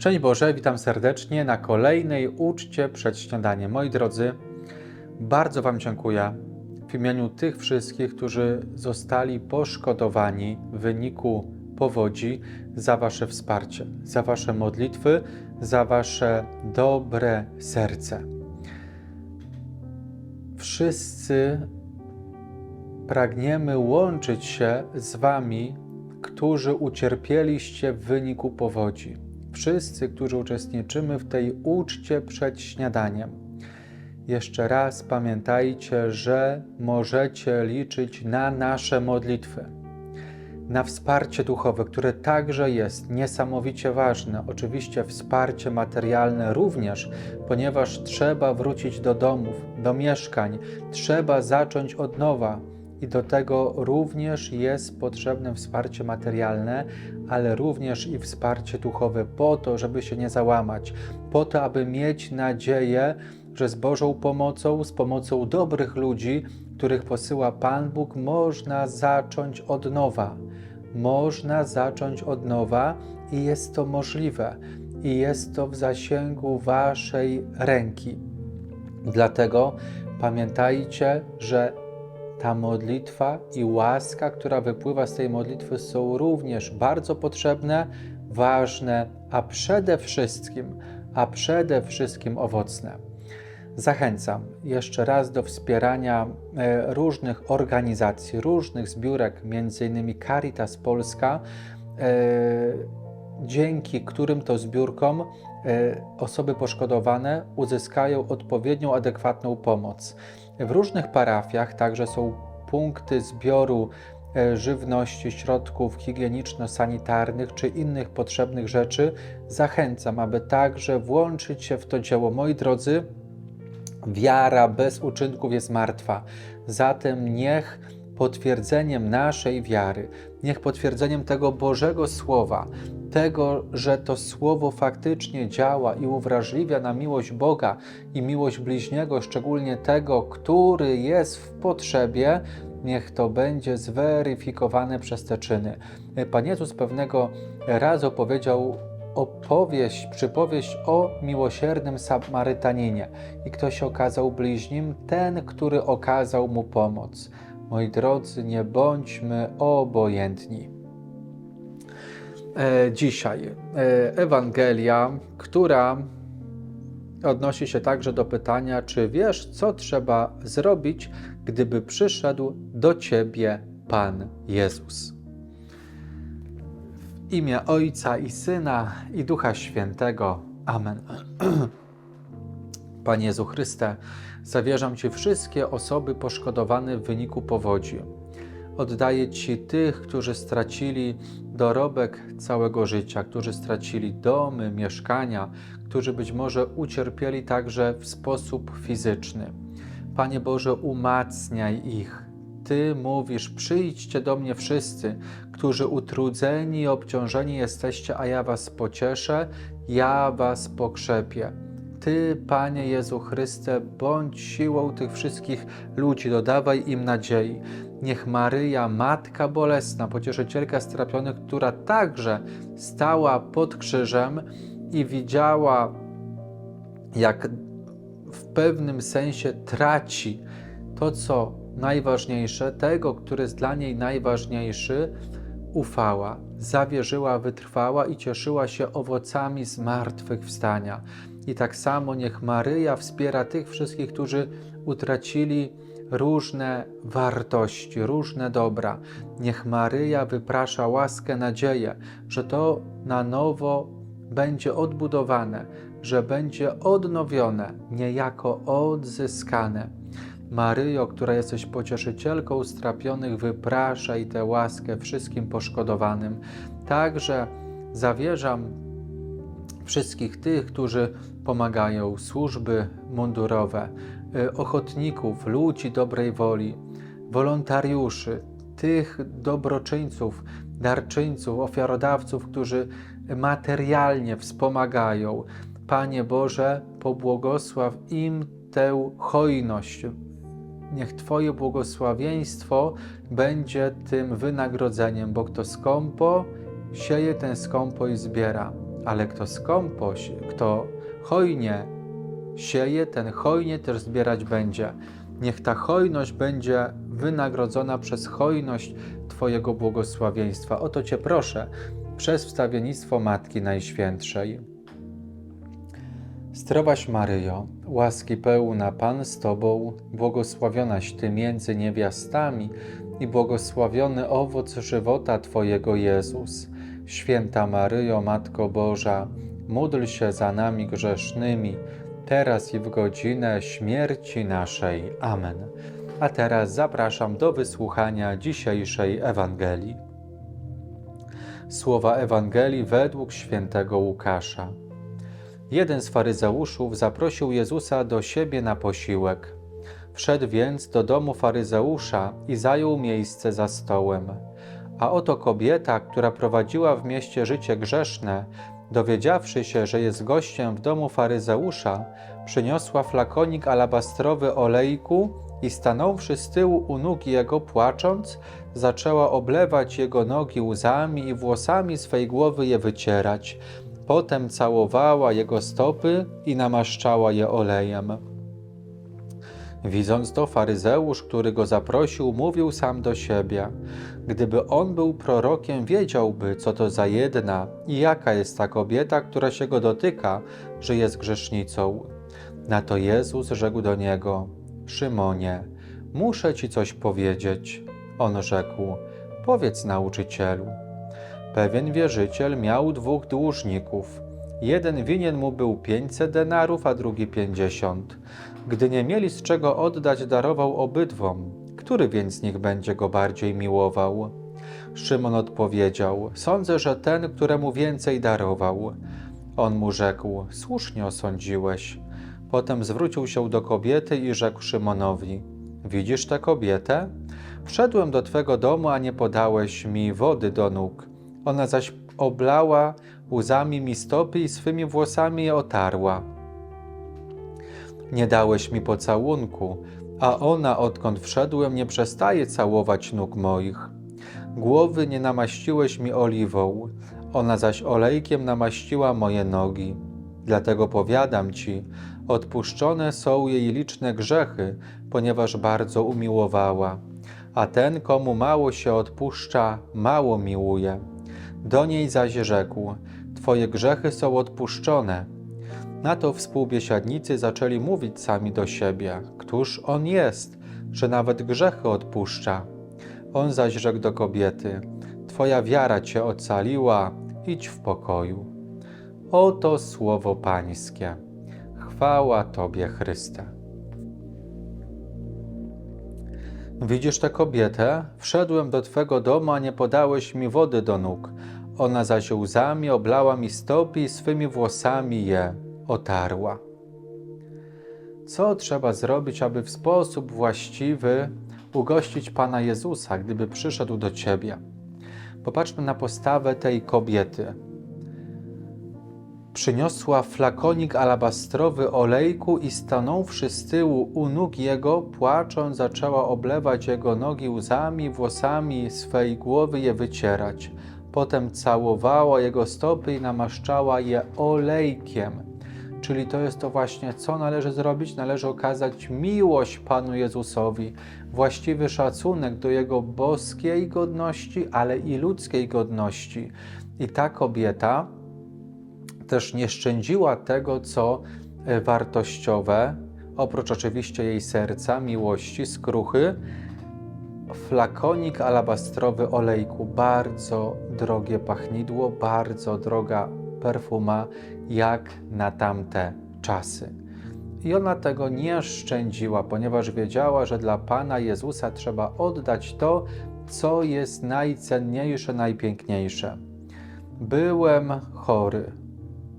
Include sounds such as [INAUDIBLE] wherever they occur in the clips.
Szczęść Boże, witam serdecznie na kolejnej uczcie przed śniadaniem. Moi drodzy, bardzo Wam dziękuję w imieniu tych wszystkich, którzy zostali poszkodowani w wyniku powodzi za Wasze wsparcie, za Wasze modlitwy, za Wasze dobre serce. Wszyscy pragniemy łączyć się z Wami, którzy ucierpieliście w wyniku powodzi. Wszyscy, którzy uczestniczymy w tej uczcie przed śniadaniem. Jeszcze raz pamiętajcie, że możecie liczyć na nasze modlitwy, na wsparcie duchowe, które także jest niesamowicie ważne. Oczywiście wsparcie materialne również, ponieważ trzeba wrócić do domów, do mieszkań, trzeba zacząć od nowa. I do tego również jest potrzebne wsparcie materialne, ale również i wsparcie duchowe, po to, żeby się nie załamać, po to, aby mieć nadzieję, że z Bożą pomocą, z pomocą dobrych ludzi, których posyła Pan Bóg, można zacząć od nowa. Można zacząć od nowa i jest to możliwe, i jest to w zasięgu Waszej ręki. Dlatego pamiętajcie, że ta modlitwa i łaska, która wypływa z tej modlitwy, są również bardzo potrzebne, ważne, a przede wszystkim, a przede wszystkim owocne. Zachęcam jeszcze raz do wspierania e, różnych organizacji, różnych zbiórek, m.in. Caritas Polska, e, dzięki którym to zbiórkom e, osoby poszkodowane uzyskają odpowiednią, adekwatną pomoc. W różnych parafiach także są punkty zbioru żywności, środków higieniczno-sanitarnych czy innych potrzebnych rzeczy. Zachęcam, aby także włączyć się w to dzieło. Moi drodzy, Wiara bez uczynków jest martwa. Zatem niech potwierdzeniem naszej wiary, niech potwierdzeniem tego Bożego Słowa, tego, że to Słowo faktycznie działa i uwrażliwia na miłość Boga i miłość bliźniego, szczególnie tego, który jest w potrzebie, niech to będzie zweryfikowane przez te czyny. Pan Jezus pewnego razu powiedział opowieść, przypowieść o miłosiernym Samarytaninie i kto się okazał bliźnim? Ten, który okazał mu pomoc. Moi drodzy, nie bądźmy obojętni. E, dzisiaj e, Ewangelia, która odnosi się także do pytania, czy wiesz, co trzeba zrobić, gdyby przyszedł do ciebie Pan Jezus imię Ojca i Syna i Ducha Świętego. Amen. [CLEARS THROAT] Panie Jezu Chryste, zawierzam Ci wszystkie osoby poszkodowane w wyniku powodzi. Oddaję Ci tych, którzy stracili dorobek całego życia, którzy stracili domy, mieszkania, którzy być może ucierpieli także w sposób fizyczny. Panie Boże, umacniaj ich, ty mówisz: Przyjdźcie do mnie wszyscy, którzy utrudzeni i obciążeni jesteście, a ja was pocieszę, ja was pokrzepię. Ty, Panie Jezu Chryste, bądź siłą tych wszystkich ludzi, dodawaj im nadziei. Niech Maryja, Matka Bolesna, pocieszycielka strapionych, która także stała pod krzyżem i widziała, jak w pewnym sensie traci to, co najważniejsze, tego, który jest dla niej najważniejszy, ufała, zawierzyła, wytrwała i cieszyła się owocami zmartwychwstania. I tak samo niech Maryja wspiera tych wszystkich, którzy utracili różne wartości, różne dobra. Niech Maryja wyprasza łaskę, nadzieję, że to na nowo będzie odbudowane, że będzie odnowione, niejako odzyskane. Maryjo, która jesteś pocieszycielką strapionych, wypraszaj tę łaskę wszystkim poszkodowanym. Także zawierzam wszystkich tych, którzy pomagają, służby mundurowe, y, ochotników, ludzi dobrej woli, wolontariuszy, tych dobroczyńców, darczyńców, ofiarodawców, którzy materialnie wspomagają. Panie Boże, pobłogosław im tę hojność, niech Twoje błogosławieństwo będzie tym wynagrodzeniem, bo kto skąpo sieje, ten skąpo i zbiera. Ale kto skąpo, kto hojnie sieje, ten hojnie też zbierać będzie. Niech ta hojność będzie wynagrodzona przez hojność Twojego błogosławieństwa. O to Cię proszę, przez wstawiennictwo Matki Najświętszej. Zdrowaś Maryjo, łaski pełna Pan z Tobą, błogosławionaś Ty między niewiastami i błogosławiony owoc żywota Twojego Jezus. Święta Maryjo, Matko Boża, módl się za nami grzesznymi, teraz i w godzinę śmierci naszej. Amen. A teraz zapraszam do wysłuchania dzisiejszej Ewangelii. Słowa Ewangelii według świętego Łukasza. Jeden z faryzeuszów zaprosił Jezusa do siebie na posiłek. Wszedł więc do domu faryzeusza i zajął miejsce za stołem. A oto kobieta, która prowadziła w mieście życie grzeszne, dowiedziawszy się, że jest gościem w domu faryzeusza, przyniosła flakonik alabastrowy olejku i stanąwszy z tyłu u nóg jego płacząc, zaczęła oblewać jego nogi łzami i włosami swej głowy je wycierać. Potem całowała jego stopy i namaszczała je olejem. Widząc to, faryzeusz, który go zaprosił, mówił sam do siebie: Gdyby on był prorokiem, wiedziałby, co to za jedna i jaka jest ta kobieta, która się go dotyka, że jest grzesznicą. Na to Jezus rzekł do niego: Szymonie, muszę ci coś powiedzieć. On rzekł: Powiedz nauczycielu. Pewien wierzyciel miał dwóch dłużników. Jeden winien mu był 500 denarów, a drugi 50. Gdy nie mieli z czego oddać, darował obydwom. Który więc z nich będzie go bardziej miłował? Szymon odpowiedział: Sądzę, że ten, któremu więcej darował. On mu rzekł: Słusznie osądziłeś. Potem zwrócił się do kobiety i rzekł Szymonowi: Widzisz tę kobietę? Wszedłem do twego domu, a nie podałeś mi wody do nóg. Ona zaś oblała łzami mi stopy i swymi włosami je otarła. Nie dałeś mi pocałunku, a ona, odkąd wszedłem, nie przestaje całować nóg moich. Głowy nie namaściłeś mi oliwą, ona zaś olejkiem namaściła moje nogi. Dlatego powiadam ci, odpuszczone są jej liczne grzechy, ponieważ bardzo umiłowała. A ten, komu mało się odpuszcza, mało miłuje. Do niej zaś rzekł: Twoje grzechy są odpuszczone. Na to współbiesiadnicy zaczęli mówić sami do siebie: Któż on jest, że nawet grzechy odpuszcza? On zaś rzekł do kobiety: Twoja wiara cię ocaliła, idź w pokoju. Oto słowo Pańskie. Chwała Tobie, Chryste. Widzisz tę kobietę? Wszedłem do Twego domu, a nie podałeś mi wody do nóg. Ona zaś łzami oblała mi stopy i swymi włosami je otarła. Co trzeba zrobić, aby w sposób właściwy ugościć Pana Jezusa, gdyby przyszedł do Ciebie? Popatrzmy na postawę tej kobiety. Przyniosła flakonik alabastrowy olejku i stanąwszy z tyłu u nóg jego, płacząc, zaczęła oblewać jego nogi łzami, włosami swej głowy je wycierać. Potem całowała jego stopy i namaszczała je olejkiem. Czyli to jest to właśnie, co należy zrobić? Należy okazać miłość Panu Jezusowi, właściwy szacunek do Jego boskiej godności, ale i ludzkiej godności. I ta kobieta też nie szczędziła tego, co e, wartościowe, oprócz oczywiście jej serca, miłości, skruchy, flakonik alabastrowy olejku, bardzo drogie pachnidło, bardzo droga perfuma, jak na tamte czasy. I ona tego nie szczędziła, ponieważ wiedziała, że dla Pana Jezusa trzeba oddać to, co jest najcenniejsze, najpiękniejsze. Byłem chory,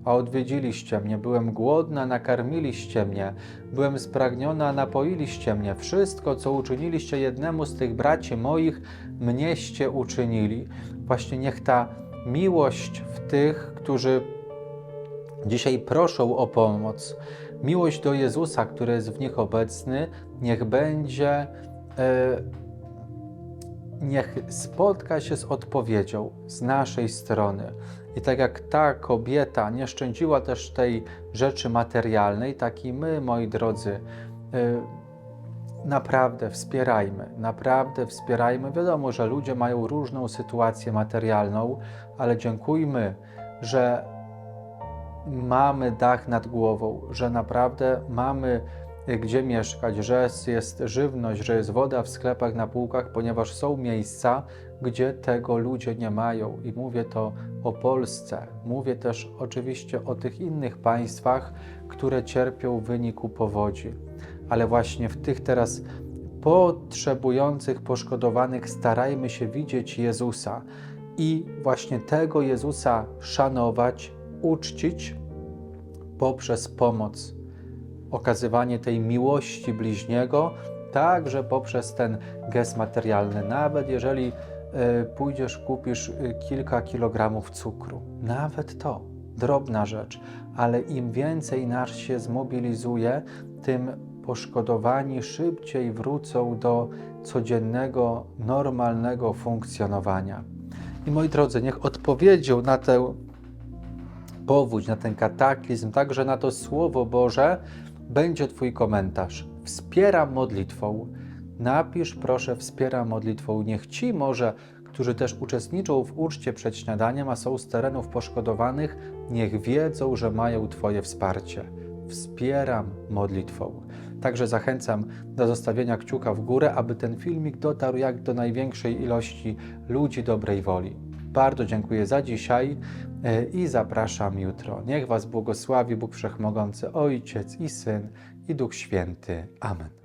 a odwiedziliście mnie. Byłem głodna, nakarmiliście mnie. Byłem spragniona, napoiliście mnie. Wszystko, co uczyniliście jednemu z tych braci moich, mnieście uczynili. Właśnie niech ta miłość w tych, którzy dzisiaj proszą o pomoc, miłość do Jezusa, który jest w nich obecny, niech będzie. E, niech spotka się z odpowiedzią z naszej strony I tak jak ta kobieta nie szczędziła też tej rzeczy materialnej, tak i my, moi drodzy, y, naprawdę wspierajmy, naprawdę wspierajmy. Wiadomo, że ludzie mają różną sytuację materialną, ale dziękujmy, że mamy dach nad głową, że naprawdę mamy gdzie mieszkać, że jest żywność, że jest woda w sklepach, na półkach, ponieważ są miejsca, gdzie tego ludzie nie mają. I mówię to o Polsce. Mówię też oczywiście o tych innych państwach, które cierpią w wyniku powodzi. Ale właśnie w tych teraz potrzebujących, poszkodowanych starajmy się widzieć Jezusa i właśnie tego Jezusa szanować, uczcić poprzez pomoc, okazywanie tej miłości bliźniego, także poprzez ten gest materialny. Nawet jeżeli e, pójdziesz, kupisz e, kilka kilogramów cukru, nawet to, drobna rzecz, ale im więcej nas się zmobilizuje, tym poszkodowani szybciej wrócą do codziennego, normalnego funkcjonowania. I moi drodzy, niech odpowiedzią na tę powódź, na ten kataklizm, także na to Słowo Boże, będzie Twój komentarz. Wspieram modlitwą. Napisz proszę, wspieram modlitwą. Niech ci może, którzy też uczestniczą w uczcie przed śniadaniem, a są z terenów poszkodowanych, niech wiedzą, że mają Twoje wsparcie. Wspieram modlitwą. Także zachęcam do zostawienia kciuka w górę, aby ten filmik dotarł jak do największej ilości ludzi dobrej woli. Bardzo dziękuję za dzisiaj e, i zapraszam jutro. Niech Was błogosławi Bóg Wszechmogący, Ojciec i Syn i Duch Święty. Amen.